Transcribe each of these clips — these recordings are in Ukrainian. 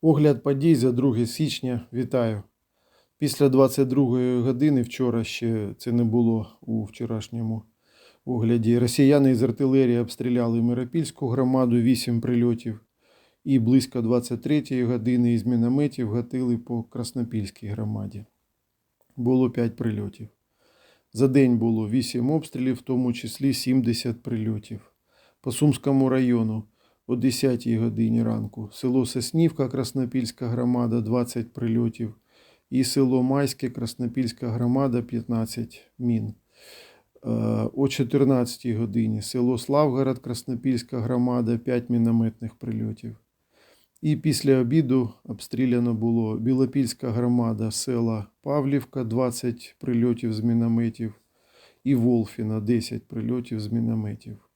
Огляд подій за 2 січня. Вітаю. Після 22 години, вчора ще це не було у вчорашньому огляді. Росіяни з артилерії обстріляли Миропільську громаду 8 прильотів. І близько 23 години із мінометів гатили по Краснопільській громаді. Було 5 прильотів. За день було 8 обстрілів, в тому числі 70 прильотів. По Сумському району о 10 годині ранку. Село Соснівка, Краснопільська громада 20 прильотів. І село Майське, Краснопільська громада 15 мін. Е, О 14 годині село Славгород, Краснопільська громада 5 мінометних прильотів. І після обіду обстріляно було Білопільська громада, села Павлівка, 20 прильотів з мінометів, і Волфіна 10 прильотів з мінометів.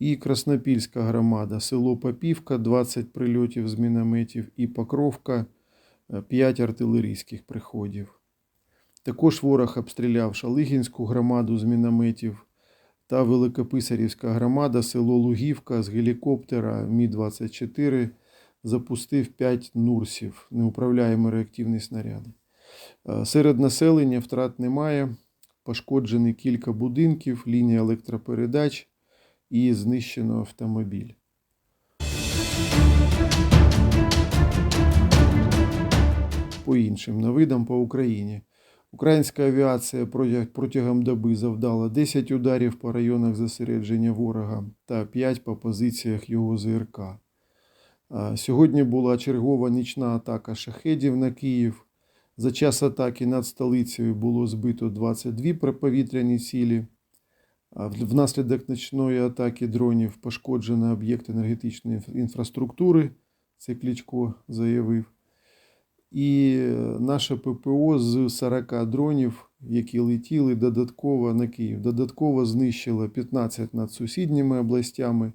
І Краснопільська громада, село Попівка, 20 прильотів з мінометів, і Покровка, 5 артилерійських приходів. Також ворог обстріляв Шалигінську громаду з мінометів та Великописарівська громада, село Лугівка з гелікоптера Мі-24 запустив 5 нурсів, неуправляємо реактивні снаряди. Е, Серед населення втрат немає. Пошкоджені кілька будинків, лінія електропередач і знищено автомобіль. По іншим новидам по Україні. Українська авіація протягом доби завдала 10 ударів по районах зосередження ворога та 5 по позиціях його ЗРК. Сьогодні була чергова нічна атака шахедів на Київ. За час атаки над столицею було збито 22 повітряні цілі. Внаслідок нічної атаки дронів пошкоджено об'єкт енергетичної інфраструктури. Це Кличко заявив. І е, наше ППО з 40 дронів, які летіли додатково на Київ, додатково знищило 15 над сусідніми областями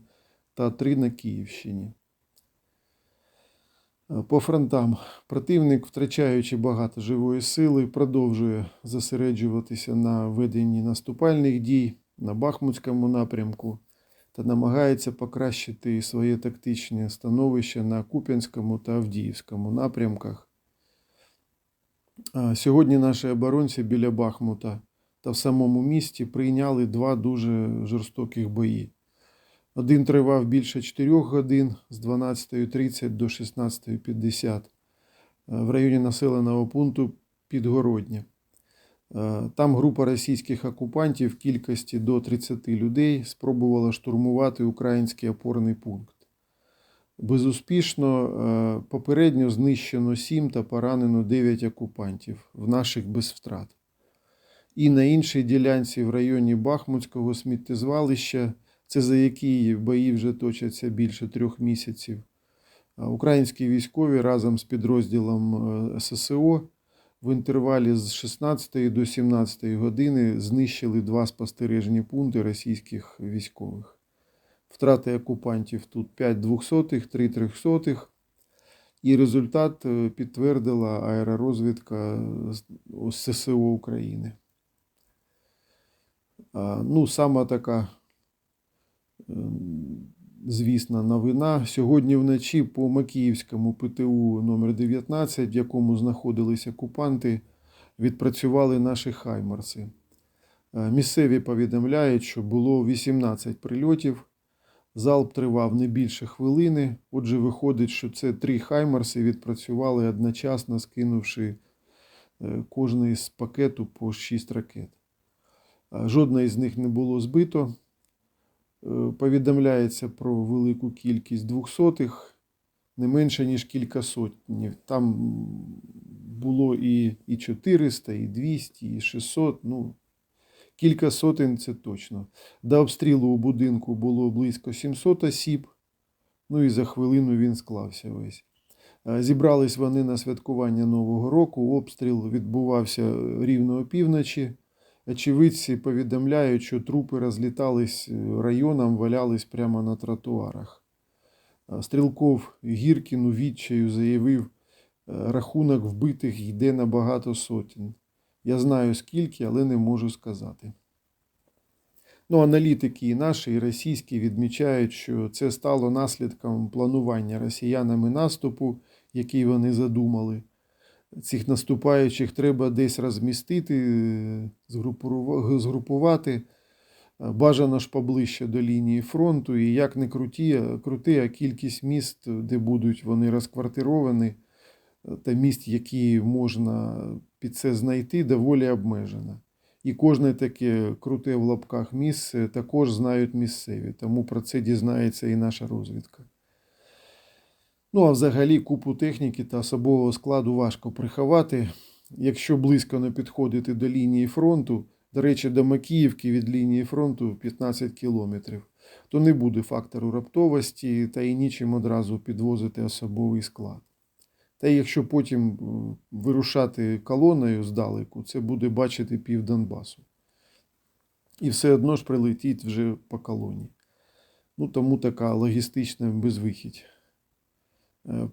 та 3 на Київщині. Е, По фронтам противник, втрачаючи багато живої сили, продовжує зосереджуватися на веденні наступальних дій на Бахмутському напрямку та намагається покращити своє тактичне становище на Куп'янському та Авдіївському напрямках. Сьогодні наші оборонці біля Бахмута та в самому місті прийняли два дуже жорстоких бої. Один тривав більше 4 годин з 12.30 до 16.50 е, в районі населеного пункту Підгородня. Е, Там група російських окупантів в кількості до 30 людей спробувала штурмувати український опорний пункт. Безуспішно е, попередньо знищено 7 та поранено 9 окупантів в наших без втрат. І на іншій ділянці в районі Бахмутського сміттєзвалища, це за які бої вже точаться більше трьох місяців. Українські військові разом з підрозділом е, ССО в інтервалі з 16 до 17 години знищили два спостережні пункти російських військових. Втрати окупантів тут 5 двохсотих, 3 трьохсотих. І результат е, підтвердила аеророзвідка з ССО України. Ну, сама така, ем, звісна новина. Сьогодні вночі по Макіївському ПТУ номер 19 в якому знаходились окупанти, відпрацювали наші хаймарси. Е, Місцеві повідомляють, що було 18 прильотів. Залп тривав не більше хвилини. Отже, виходить, що це три хаймарси відпрацювали одночасно, скинувши е, кожний з пакету по 6 ракет. А Жодна із них не було збито. Е, Повідомляється про велику кількість двохсотих, не менше, ніж кілька сотнів. Там було і, і 400, і 200, і 600. Ну, кілька сотень це точно. До обстрілу у будинку було близько 700 осіб. Ну і за хвилину він склався весь. Е, Зібрались вони на святкування Нового року. Обстріл відбувався рівно опівночі. Очевидці повідомляють, що трупи розлітались е, районом, валялись прямо на тротуарах. Е, Стрілков Гіркін у відчаю заявив, е, рахунок вбитих йде на багато сотень. Я знаю скільки, але не можу сказати. Ну, аналітики і наші, і російські відмічають, що це стало наслідком планування росіянами наступу який вони задумали. Цих наступаючих треба десь розмістити, е, згрупувати. Е, Бажано ж поближче до лінії фронту, і як не круті, крути, а кількість міст, де будуть вони розквартировані, е, та міст, які можна під це знайти, доволі обмежена. І кожне таке круте в лапках місце також знають місцеві, тому про це дізнається і наша розвідка. Ну, а взагалі купу техніки та особового складу важко приховати. Якщо близько не підходити до лінії фронту, до речі, до Макіївки від лінії фронту 15 кілометрів, то не буде фактору раптовості та і нічим одразу підвозити особовий склад. Та якщо потім е, вирушати колоною здалеку, це буде бачити пів Донбасу. І все одно ж прилетіть вже по колоні. Ну, тому така логістична безвихідь. Е,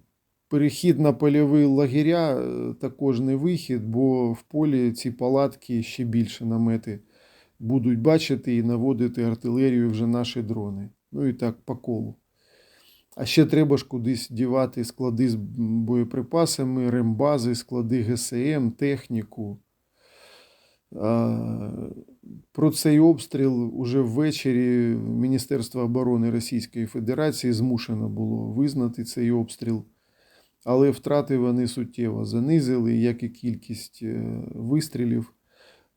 Перехід на польові лагеря е, також не вихід, бо в полі ці палатки ще більше намети будуть бачити і наводити артилерію вже наші дрони. Ну і так по колу. А ще треба ж кудись дівати склади з боєприпасами, рембази, склади ГСМ, техніку. Про цей обстріл уже ввечері Міністерство оборони Російської Федерації змушено було визнати цей обстріл, але втрати вони суттєво занизили, як і кількість е, вистрілів.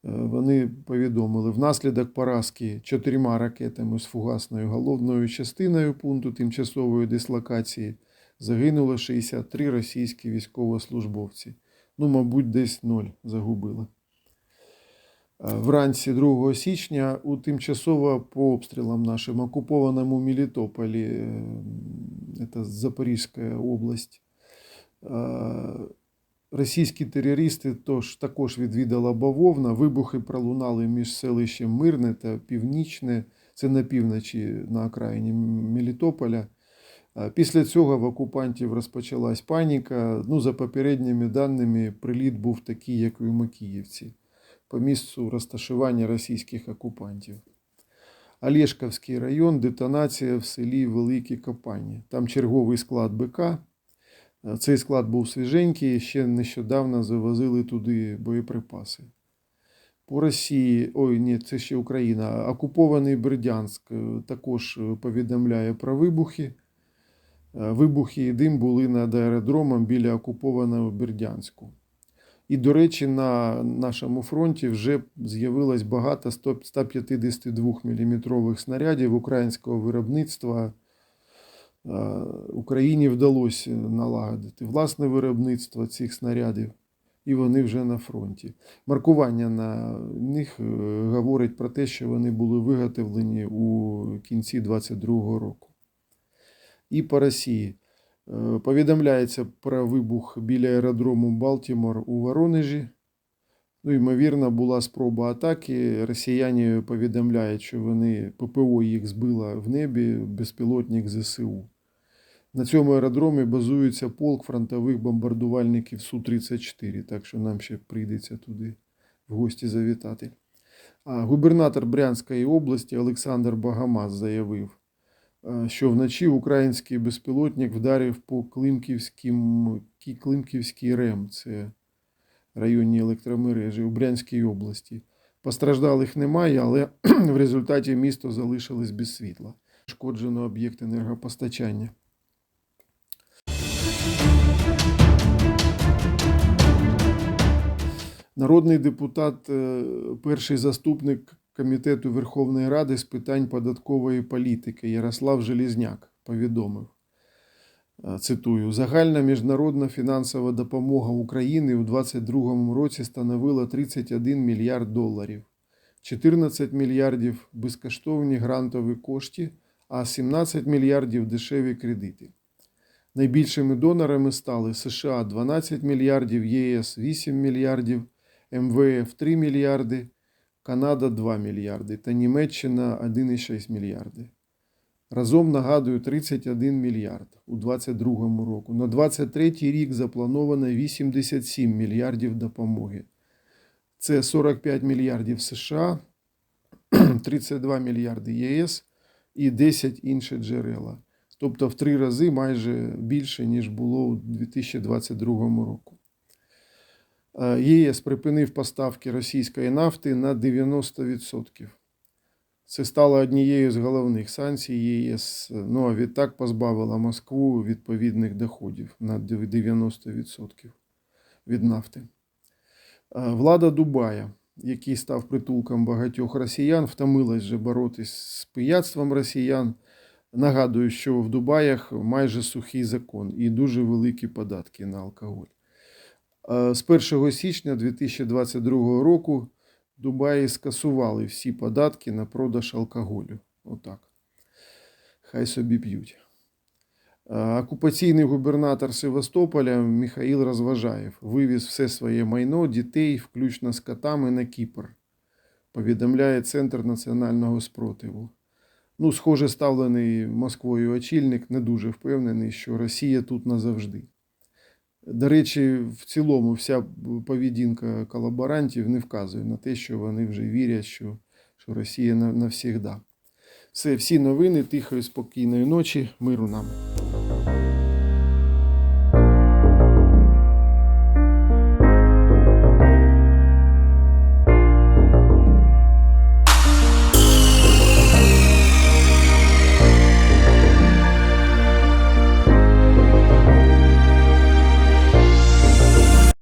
Е, Вони повідомили, внаслідок поразки чотирма ракетами з фугасною головною частиною пункту тимчасової дислокації загинуло 63 російські військовослужбовці. Ну, мабуть, десь ноль загубили. Е, Вранці 2 січня у тимчасово по обстрілам нашим окупованому Мелітополі, е, це Запорізька область, е, російські терористи тож, також відвідала бавовна. Вибухи пролунали між селищем Мирне та Північне, це на півночі на окраїні Мелітополя. Після цього в окупантів розпочалась паніка. Ну, за попередніми даними, приліт був такий, як і у Макіївці по місцю розташування російських окупантів. Олешківський район, детонація в селі Великі Копані. Там черговий склад БК. Цей склад був свіженький, ще нещодавно завозили туди боєприпаси. По Росії, ой, ні, це ще Україна. Окупований Бердянськ е, також е, повідомляє про вибухи. Е, Вибухи і дим були над аеродромом біля окупованого Бердянську. І, до речі, на нашому фронті вже з'явилось багато 152 мм снарядів українського виробництва. Е, Україні вдалося налагодити власне виробництво цих снарядів, і вони вже на фронті. Маркування на них е, говорить про те, що вони були виготовлені у кінці 2022 року. І по Росії. Е, Повідомляється про вибух біля аеродрому Балтімор у Воронежі. Ну, ймовірно, була спроба атаки. Росіяни повідомляють, що вони ППО їх збила в небі, безпілотник ЗСУ. На цьому аеродромі базується полк фронтових бомбардувальників Су-34, так що нам ще прийдеться туди в гості завітати. А губернатор Брянської області Олександр Багамаз заявив, що вночі український безпілотник вдарив по Климківським, Кі- РЕМ, це районні електромережі у Брянській області. Постраждалих немає, але в результаті місто залишилось без світла. Шкоджено об'єкт енергопостачання. Народний депутат, е, перший заступник Комітету Верховної Ради з питань податкової політики Ярослав Желізняк повідомив. е, Цитую: загальна міжнародна фінансова допомога України у 2022 році становила 31 мільярд доларів, 14 мільярдів безкоштовні грантові кошти, а 17 мільярдів дешеві кредити. Найбільшими донорами стали США 12 мільярдів, ЄС 8 мільярдів, МВФ 3 мільярди, Канада 2 мільярди та Німеччина 1,6 мільярди. Разом нагадую 31 мільярд у 2022 року. На 2023 рік заплановано 87 мільярдів допомоги. Це 45 мільярдів США, 32 мільярди ЄС і 10 інші джерела. тобто в три рази майже більше, ніж було у 2022 року. Е, ЄС припинив поставки російської нафти на 90%. Це стало однією з головних санкцій ЄС. Ну а відтак позбавила Москву відповідних доходів на 90% від нафти. Е, Влада Дубая, який став притулком багатьох росіян, втомилась вже боротись з пияцтвом росіян. Нагадую, що в Дубаях майже сухий закон і дуже великі податки на алкоголь. Е, З 1 січня 2022 року Дубаї скасували всі податки на продаж алкоголю. Отак. Хай собі п'ють. Е, Окупаційний губернатор Севастополя Михаїл Розважаєв вивіз все своє майно, дітей, включно з котами, на Кіпр. Повідомляє Центр національного спротиву. Ну, схоже, ставлений Москвою очільник не дуже впевнений, що Росія тут назавжди. До речі, в цілому вся поведінка колаборантів не вказує на те, що вони вже вірять, що, що Росія на- навсігда. Все, всі новини, тихої, спокійної ночі, миру нам.